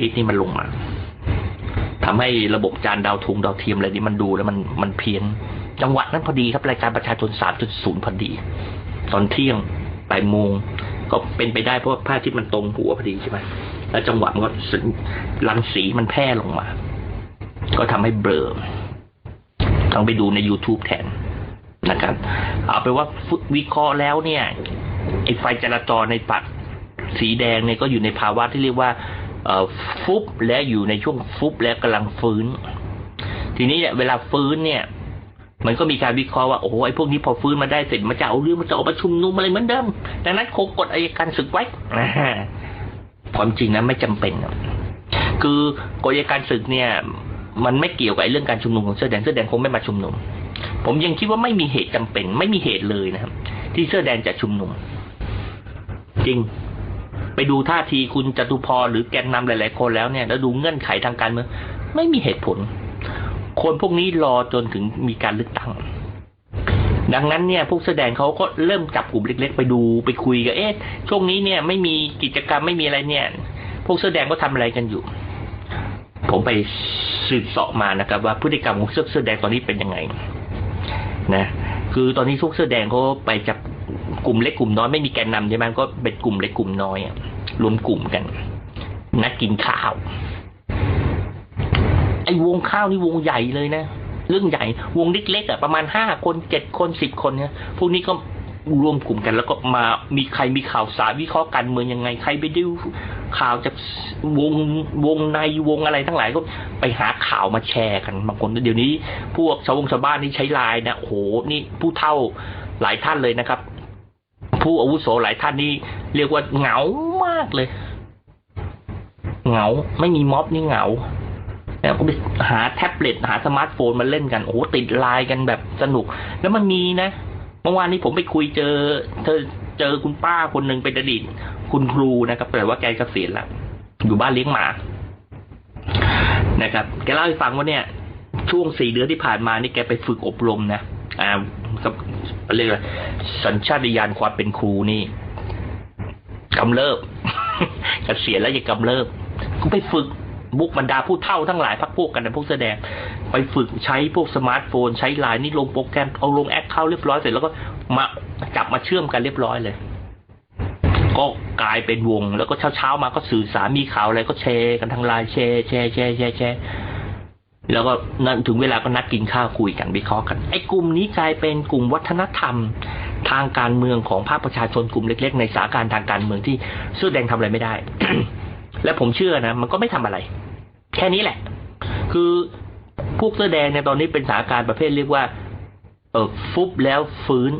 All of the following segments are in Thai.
อีกนี่มันลงมาทำให้ระบบจานดาวทุงดาวเทียมอะไรนี่มันดูแล้วมันมันเพี้ยน จังหวะนั้นพอดีครับรายการประชาชนสามจุดศูนย์พอดี ตอนเที่ยงบ่ายโมงก็เป็นไปได้เพราะว่าพระอาทิตย์มันตรงหัวพอดีใช่ไหมแล้วจังหวะมันก็รังสีมันแพร่ลงมา ก็ทำให้เบลอต้องไปดูใน YouTube แทนนะครับ เอาไปว่าวิเคราะห์แล้วเนี่ยไอ้ไฟจราจรในปัดสีแดงเนี่ยก็อยู่ในภาวะที่เรียกว่า ฟุบและอยู่ในช่วงฟุบและกำลังฟื้น ทีนี้เนี่ยเวลาฟื้นเนี่ย มันก็มีการวิเคราะห์ว่าโอ้โหไอ้พวกนี้พอฟื้นมาได้เสร็จมันจะเอาเรื่องมันจะออกมาชุมนุมอะไรเหมือนเดิมดังนั้นคงกดอายการศึกไว้ความจริงนะไม่จำเป็น คือกฎอัยการศึกเนี่ย มันไม่เกี่ยวกับไอ้เรื่องการชุมนุมของเสื้อแดงเสื้อแดงคงไม่มาชุมนุม ผมยังคิดว่าไม่มีเหตุจำเป็น ไม่มีเหตุเลยนะครับ ที่เสื้อแดงจะชุมนุม จริง ไปดูท่าทีคุณจตุพรหรือแกนนำหลาย ๆ คนแล้วเนี่ย แล้วดูเงื่อนไขทางการเมืองไม่มีเหตุผล คนพวกนี้รอจนถึงมีการเลือกตั้ง ดังนั้นเนี่ยพวกแสอแดงเขาก็เริ่มจับกลุ่มเล็ก ๆ ไปดูไปคุยกันเอ๊ะช่วงนี้เนี่ยไม่มีกิจกรรมไม่มีอะไรเนี่ย พวกเสื้อแดงก็ทำอะไรกันอยู่ ผมไปสืบเสาะมานะครับ ว่าพฤติกรรมของเสื้อเสื้อแดงตอนนี้เป็นยังไง นะคือตอนนี้พวกเสื้อแดงเขาไปจับกลุ่มเล็กกลุ่มน้อยไม่มีแกนนำใช่ไหมก็เป็นกลุ่มเล็กกลุ่มน้อยอะ รวมกลุ่มกัน นัดกินข้าว ไอ้วงข้าวนี่วงใหญ่เลยนะ เรื่องใหญ่ วงเล็กๆอะประมาณห้าคนเจ็ดคนสิบคนเนี่ย พวกนี้ก็รวมกลุ่มกัน แล้วก็มามีใครมีข่าวสารวิเคราะห์การเมืองยังไง ใครไปดูข่าวจากวงวงในวงอะไรทั้งหลายก็ไปหาข่าวมาแชร์กันบางคนเดี๋ยวนี้ พวกชาววงชาวบ้านนี่ใช้ไลน์นะโหนี่ผู้เท่าหลายท่านเลยนะครับ ผู้อาวุโสหลายท่านนี่เรียกว่าเหงามากเลย เหงาไม่มีม็อบนี่เหงาแล้วก็ไปหาแท็บเล็ตหาสมาร์ทโฟนมาเล่นกันโอ้โหติดไลน์กันแบบสนุก แล้วมันมีนะเมื่อวานนี้ผมไปคุยเจอ เธอเจอคุณป้าคนหนึ่งเป็นอดีตคุณครูนะครับแต่ว่าแกเกษียณแล้วอยู่บ้านเลี้ยงหมา นะครับ แกเล่าให้ฟังว่าเนี่ย ช่วงสี่เดือนที่ผ่านมานี่แกไปฝึกอบรมนะ อ่ากับเรียกว่าสัญชาตญาณความเป็นครูนี่กำเริบเกษียณแล้วยังกำเริบก็ไปฝึกบุกบรรดาผู้เฒ่าทั้งหลายพักพวกกันนะพวกแสดง ไปฝึกใช้พวกสมาร์ทโฟน ใช้ไลน์นี่ลงโปรแกรมเอาลงแอคเข้าเรียบร้อยเสร็จแล้วก็มาจับมาเชื่อมกันเรียบร้อยเลย ก็กลายเป็นวง แล้วก็เช้าเช้ามาก็สื่อสารมีข่าวอะไรก็แชร์กันทางไลน์แชร์แชร์แชร์แชร์แชร์ แล้วก็นั่นถึงเวลาก็นัดกินข้าวคุยกันวิเคราะห์กัน ไอ้กลุ่มนี้กลายเป็นกลุ่มวัฒนธรรม ทางการเมืองของภาคประชาชนกลุ่มเล็ก ๆ ในสาการทางการเมืองที่เสื้อแดงทำอะไรไม่ได้ และผมเชื่อนะมันก็ไม่ทำอะไร แค่นี้แหละ คือพวกเสื้อแดงในตอนนี้เป็นสาการประเภทเรียกว่า เออฟุบแล้วฟื้น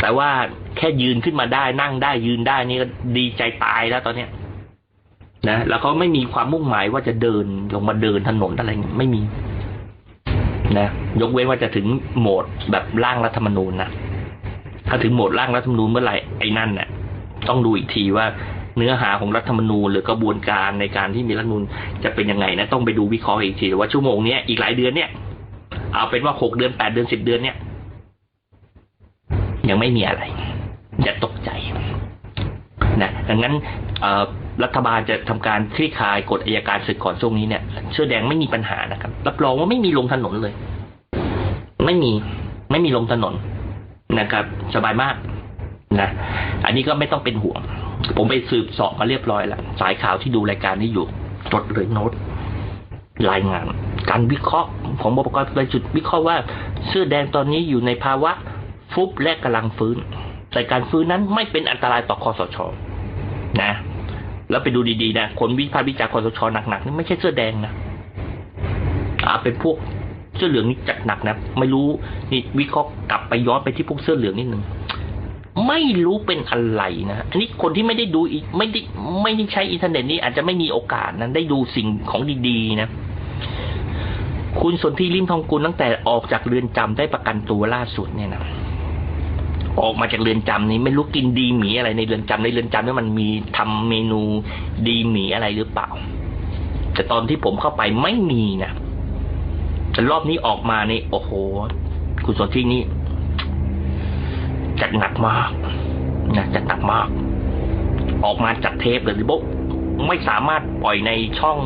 แต่ว่าแค่ยืนขึ้นมาได้นั่งได้ยืนได้นี่ก็ดีใจตายแล้วตอนเนี้ย นะแล้วเขาไม่มีความมุ่งหมายว่าจะเดินลงมาเดินถนนอะไรเงี้ยไม่มีนะยกเว้นว่าจะถึงโหมดแบบร่างรัฐธรรมนูญนะถ้าถึงโหมดร่างรัฐธรรมนูญเมื่อไหร่ไอ้นั่นเนี่ยต้องดูอีกทีว่าเนื้อหาของรัฐธรรมนูญหรือกระบวนการในการที่มีรัฐธรรมนูญจะเป็นยังไงนะต้องไปดูวิเคราะห์อีกทีว่าชั่วโมงเนี้ยอีกหลายเดือนเนี่ยเอาเป็นว่าหกเดือนแปดเดือนสิบเดือนเนี่ยยังไม่มีอะไรอย่าตกใจนะดังนั้นเอ่อ รัฐบาลจะทำการคลี่คลายกฎอายการศึกก่อนช่วงนี้เนี่ยเสื้อแดงไม่มีปัญหานะครับรับรองว่าไม่มีลงถนนเลย ไม่มีไม่มีลงถนนนะครับ สบายมากนะอันนี้ก็ไม่ต้องเป็นห่วง ผมไปสืบสอบมาเรียบร้อยแล้วสายข่าวที่ดูรายการนี้อยู่จดเลยโน้ตรายงาน การวิเคราะห์ของบกรายจุดวิเคราะห์ว่าเสื้อแดงตอนนี้อยู่ในภาวะฟุบและกำลังฟื้น แต่การฟื้นนั้นไม่เป็นอันตรายต่อคอสชนะ แล้วไปดูดีๆนะคนวิพากษ์วิจารณ์คอสชหนักๆนี่ไม่ใช่เสื้อแดงนะอ่าเป็นพวกเสื้อเหลืองนี่จัดหนักนะไม่รู้นี่วิเคราะห์กลับไปย้อนไปที่พวกเสื้อเหลืองนิดหนึ่งไม่รู้เป็นอะไรนะอันนี้คนที่ไม่ได้ดูอีกไม่ได้ไม่ได้ใช้อินเทอร์เน็ตนี่อาจจะไม่มีโอกาสนั้นได้ดูสิ่งของดีๆนะ คุณสนธิริมทองกุลตั้งแต่ออกจากเรือนจำได้ประกันตัวล่าสุดเนี่ยนะ ออกมาจากเรือนจำนี้ไม่รู้กินดีหมีอะไรในเรือนจำในเรือนจำนี่มันมีทำเมนูดีหมีอะไรหรือเปล่า แต่ตอนที่ผมเข้าไปไม่มีนะแต่รอบนี้ออกมานี่โอ้โห คุณสนธินี่จัดหนักมากนะจัดหนักมาก ออกมาจัดเทปเลยบุ๊บไม่สามารถปล่อยในช่อง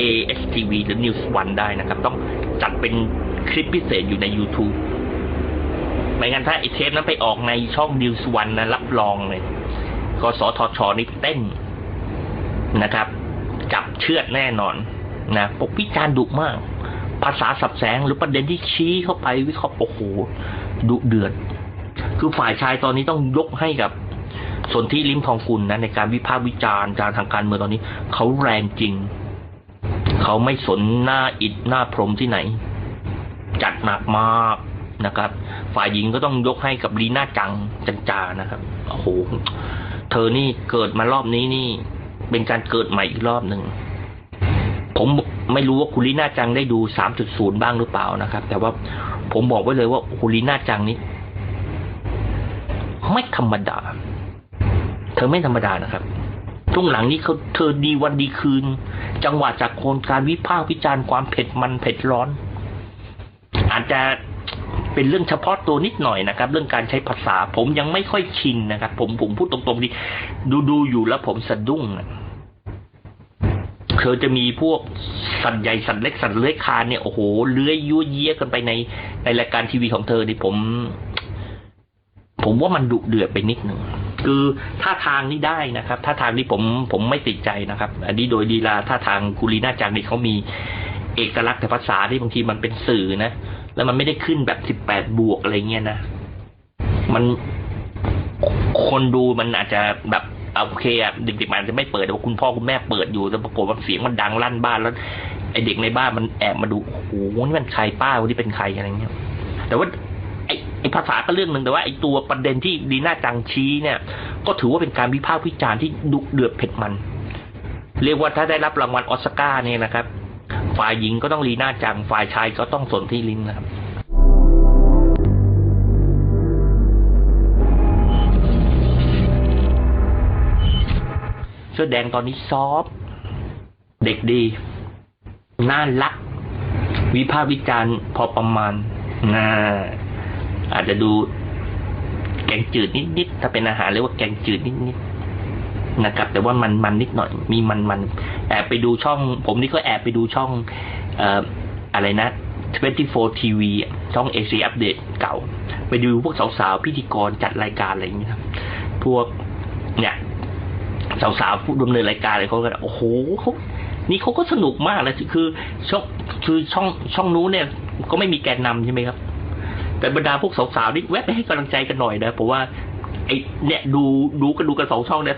ASTV หรือ News One ได้นะครับ ต้องจัดเป็นคลิปพิเศษอยู่ใน YouTube ไม่งั้นถ้าไอเทปนั้นไปออกในช่อง News One นนะรับรองเลยกสทชนี่เต้นนะครับ จับเชือดแน่นอนนะปกพิจารณ์ดุมาก ภาษาสับแสงหรือประเด็นที่ชี้เข้าไปวิเคราะห์โอ้โหดุเดือด คือฝ่ายชายตอนนี้ต้องยกให้กับสนที่ลิมทองกุลนะในการวิพากษ์วิจารณ์การทางการเมืองตอนนี้ เขาแรงจริง เขาไม่สนหน้าอิดหน้าพรมที่ไหน จัดหนักมาก นะครับ ฝ่ายหญิงก็ต้องยกให้กับลีน่าจังจันจานะครับโอ้โหเธอนี่เกิดมารอบนี้นี่ เป็นการเกิดใหม่อีกรอบหนึ่งผมไม่รู้ว่าคุณลีน่าจังได้ดู 3.0 บ้างหรือเปล่านะครับ แต่ว่าผมบอกไว้เลยว่าคุณลีน่าจังนี้ไม่ธรรมดา เธอไม่ธรรมดานะครับช่วงหลังนี้เขาเธอดีวันดีคืน จังหวะจากโคนการวิพากษ์วิจารณ์ความเผ็ดมันเผ็ดร้อน อาจจะ เป็นเรื่องเฉพาะตัวนิดหน่อยนะครับ เรื่องการใช้ภาษาผมยังไม่ค่อยชินนะครับ ผมผมพูดตรงๆดีดูดูอยู่แล้วผมสะดุ้งเธอจะมีพวกสัตว์ใหญ่สัตว์เล็กสัตว์เลื้อยคลานเนี่ยโอ้โหเลื้อยยั่วเยี่ยกันไปในในรายการทีวีของเธอนี่ผม ผมว่ามันดุเดือดไปนิดหนึ่งคือท่าทางนี่ได้นะครับท่าทางนี่ผมผมไม่ติดใจนะครับ อันนี้โดยดีลาท่าทางกุลีน่าจังนี่เขามีเอกลักษณ์แต่ภาษาที่บางทีมันเป็นสื่อนะ แล้วมันไม่ได้ขึ้นแบบสิบแปดบวกอะไรเงี้ยนะ มันคนดูมันอาจจะแบบโอเคอะเด็กๆมันอาจจะไม่เปิดแต่ว่าคุณพ่อคุณแม่เปิดอยู่แต่ปรากฏว่าเสียงมันดังลั่นบ้านแล้วไอเด็กในบ้านมันแอบมาดูโอ้โหนี่มันใครป้าวันนี้เป็นใครอะไรเงี้ย แต่ว่าไอไอภาษาก็เรื่องหนึ่งแต่ว่าไอตัวประเด็นที่ดีน่าจังชี้เนี่ย ก็ถือว่าเป็นการวิพากษ์วิจารณ์ที่ดุเดือดเผ็ดมัน เรียกว่าถ้าได้รับรางวัลออสการ์เนี่ยนะครับ ฝ่ายหญิงก็ต้องลีน่าจัง ฝ่ายชายก็ต้องสนที่ลิ้นนะครับเสื้อแดงตอนนี้ซอฟเด็กดี น่ารัก วิพากษ์วิจารณ์พอประมาณนะอาจจะดูแกงจืดนิดๆถ้าเป็นอาหารเรียกว่าแกงจืดนิดๆนะครับแต่ว่ามันมันนิดหน่อย มีมันมัน แอบไปดูช่อง ผมนี่ก็แอบไปดูช่องเอ่ออะไรนะ24 TV ช่องเอเชีอัปเดตเก่า ไปดูพวกสาวๆ พิธีกรจัดรายการอะไรอย่างเงี้ยครับพวกเนี่ยสาวๆผู้ดำเนินรายการอะไรเขาก็โอ้โหเขานี่เขาก็สนุกมากเลยคือช่องคือช่องช่องนู้นเนี่ย ก็ไม่มีแกนนำใช่ไหมครับ แต่บรรดาพวกสาวๆนี่แวะไปให้กำลังใจกันหน่อยนะผมว่า ไอเนี่ยดูดูกันดูกันสองช่องเนี่ย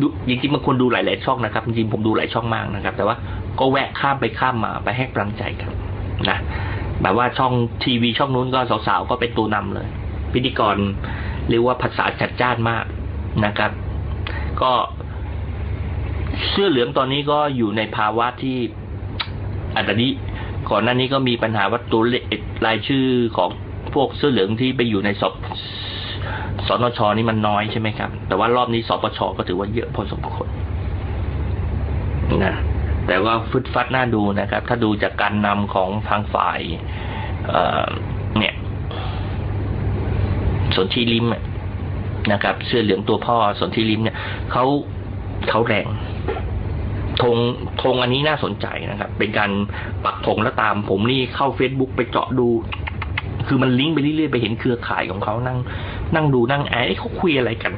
ดูจริงๆมันควรดูหลายๆช่องนะครับจริงๆผมดูหลายช่องมากนะครับ แต่ว่าก็แวะข้ามไปข้ามมาไปให้กำลังใจกันนะแบบว่าช่องทีวีช่องนู้นก็สาวๆก็เป็นตัวนำเลย พิธีกรเรียกว่าภาษาจัดจ้านมากนะครับ ก็เสื้อเหลืองตอนนี้ก็อยู่ในภาวะที่อันนี้ก่อนหน้านี้ก็มีปัญหาว่าตัวเลขรายชื่อของพวกเสื้อเหลืองที่ไปอยู่ในสอบ สนชนี่มันน้อยใช่ไหมครับ แต่ว่ารอบนี้สปชก็ถือว่าเยอะพอสมควรนะแต่ว่าฟึดฟัดน่าดูนะครับ ถ้าดูจากการนำของทางฝ่ายเเนี่ยสนธิลิมนะครับ เสื้อเหลืองตัวพ่อสนธิลิมเนี่ยเขาเขาแรงธงธงอันนี้น่าสนใจนะครับ เป็นการปักธงแล้วตาม ผมนี่เข้า Facebook ไปเจาะดู คือมันลิงก์ไปเรื่อยๆไปเห็นเครือข่ายของเขานั่ง นั่งดูนั่งแอบเขาคุยอะไรกัน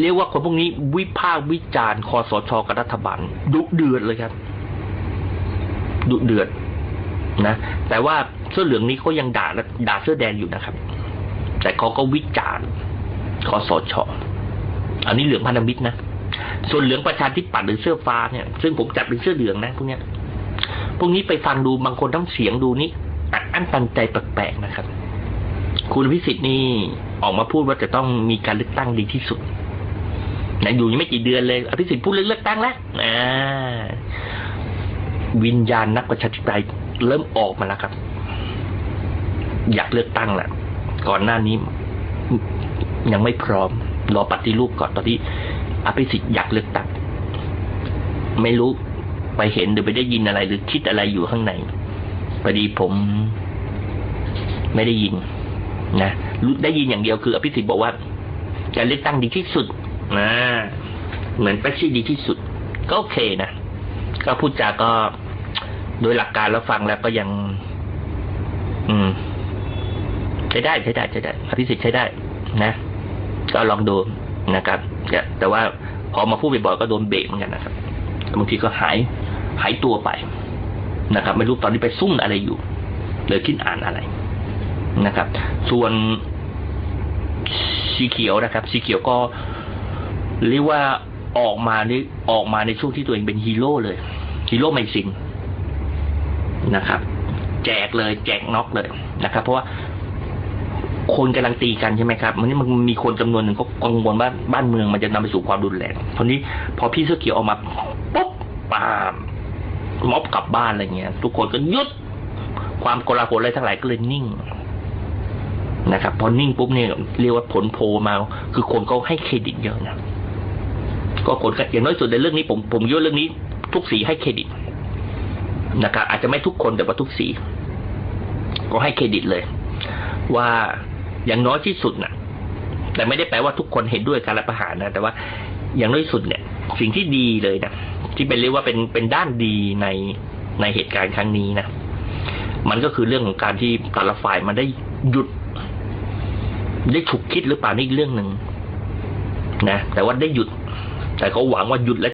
เรียกว่าคนพวกนี้วิพากษ์วิจารณ์คอสชกับรัฐบาลดุเดือดเลยครับ ดุเดือดนะ แต่ว่าเสื้อเหลืองนี้เขายังด่าด่าเสื้อแดงอยู่นะครับ แต่เขาก็วิจารณ์คอสชอันนี้เหลืองพันธมิตรนะส่วนเหลืองประชาธิปัตย์หรือเสื้อฟ้าเนี่ยซึ่งผมจัดเป็นเสื้อเหลืองนะพวกเนี้ยพวกนี้ไปฟังดูบางคนต้องเสียงดูนี่อัดอั้นตันใจแปลกๆนะครับ คุณพิสิทธิ์นี่ออกมาพูดว่าจะต้องมีการเลือกตั้งดีที่สุดนะอยู่ยังไม่กี่เดือนเลยอภิสิทธิ์พูดเรื่องเลือกตั้งแล้วอ่าวิญญาณนักประชาธิปไตยเริ่มออกมาแล้วครับ อยากเลือกตั้งแหละก่อนหน้านี้ยังไม่พร้อม รอปฏิรูปก่อนตอนที่อภิสิทธิ์อยากเลือกตั้ง ไม่รู้ไปเห็นหรือไปได้ยินอะไรหรือคิดอะไรอยู่ข้างในพอดีผม ไม่ได้ยิน นะรู้ได้ยินอย่างเดียวคืออภิสิทธิ์บอกว่าจะเลือกตั้งดีที่สุดนะเหมือนเป๊ปซี่ดีที่สุด ก็โอเคนะ ก็พูดจาก็โดยหลักการแล้วฟังแล้วก็ยัง อืมใช้ได้ใช้ได้ใช้ได้อภิสิทธิ์ใช้ได้ นะ ก็ลองดูนะครับแต่แต่ว่าพอมาพูดบ่อยๆก็โดนเบรกเหมือนกันนะครับบางทีก็หายหายตัวไปนะครับ ไม่รู้ตอนนี้ไปซุ่มอะไรอยู่เลยคิดอ่านอะไร นะครับ ส่วนสีเขียวนะครับ สีเขียวก็เรียกว่าออกมาในออกมาในช่วงที่ตัวเองเป็นฮีโร่เลยฮีโร่ไม่ซินนะครับ แจกเลย แจกน็อกเลยนะครับ เพราะว่าคนกำลังตีกันใช่ไหมครับมันนี่มันมีคนจำนวนหนึ่งก็กังวลว่าบ้านเมืองมันจะนำไปสู่ความรุนแรงทีนี้พอพี่เสื้อเขียวออกมาปุ๊บปามม็อบกลับบ้านอะไรเงี้ย ทุกคนก็หยุดความโกลาหลอะไรทั้งหลายก็เลยนิ่ง นะครับพอนิ่งปุ๊บเนี่ยเรียกว่าผลโพมา คือคนก็ให้เครดิตเยอะนะก็คนก็อย่างน้อยสุดในเรื่องนี้ผมผมคิดว่าเรื่องนี้ ทุกสีให้เครดิตนะครับอาจจะไม่ทุกคนแต่ว่าทุกสี ก็ให้เครดิตเลย ว่าอย่างน้อยที่สุดนะแต่ไม่ได้แปลว่าทุกคนเห็นด้วยการรัฐประหารนะแต่ว่าอย่างน้อยสุดเนี่ย สิ่งที่ดีเลยนะที่เป็นเรียกว่าเป็นเป็นด้านดีในในเหตุการณ์ครั้งนี้นะมันก็คือเรื่องของการที่แต่ละฝ่ายมันได้หยุด ได้ฉุกคิดหรือเปล่านี่เรื่องหนึ่งนะแต่ว่าได้หยุด แต่เขาหวังว่าหยุดและ